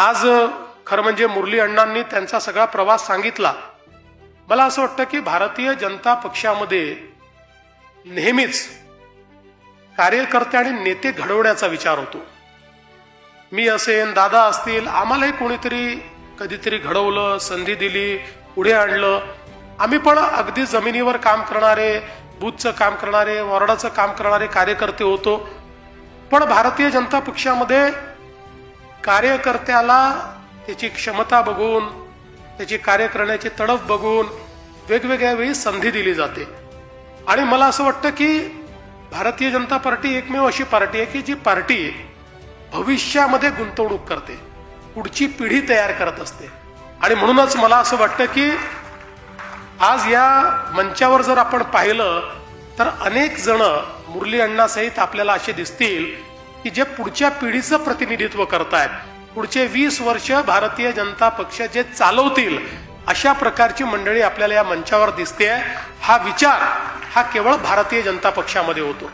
आज खरं म्हणजे मुरली अण्णांनी त्यांचा सगळा प्रवास सांगितला. मला असं वाटतं की भारतीय जनता पक्षामध्ये नेहमीच कार्यकर्ते आणि नेते घडवण्याचा विचार होतो. मी असेन दादा असतील आम्हालाही कोणीतरी कधीतरी घडवलं संधी दिली पुढे आणलं. आम्ही पण अगदी जमिनीवर काम करणारे बूथचं काम करणारे वॉर्डाचं काम करणारे कार्यकर्ते होतो. पण भारतीय जनता पक्षामध्ये कार्यकर्त्याला त्याची क्षमता बघून त्याची कार्य करण्याची तडफ बघून वेगवेगळ्या वेळी संधी दिली जाते. आणि मला असं वाटतं की भारतीय जनता पार्टी एकमेव अशी पार्टी आहे की जी पार्टी भविष्यामध्ये गुंतवणूक करते पुढची पिढी तयार करत असते. आणि म्हणूनच मला असं वाटतं की आज या मंचावर जर आपण पाहिलं तर अनेक जण मुरली अण्णासहित आपल्याला असे दिसतील की जे पुढच्या पिढीचं प्रतिनिधित्व करतायत. पुढचे वीस वर्ष भारतीय जनता पक्ष जे चालवतील अशा प्रकारची मंडळी आपल्याला या मंचावर दिसते हा विचार हा केवळ भारतीय जनता पक्षामध्ये होतो.